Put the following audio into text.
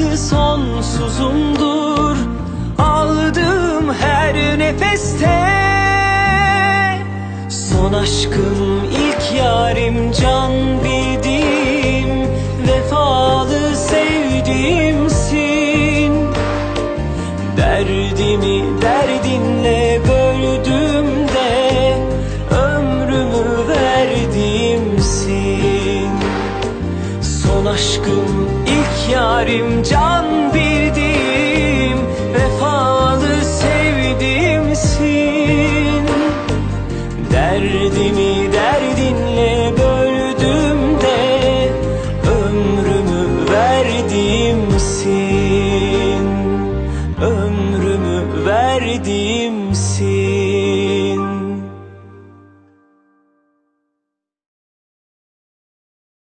sevdası sonsuzumdur. Aldığım her nefeste Son aşkım ilk yarim can bildim Vefalı sevdiğimsin. Derdimi derdinle böldüm İlk yarim can bildiğim Vefalı sevdiğimsin Derdimi derdinle böldüm de Ömrümü verdiğimsin Ömrümü verdiğimsin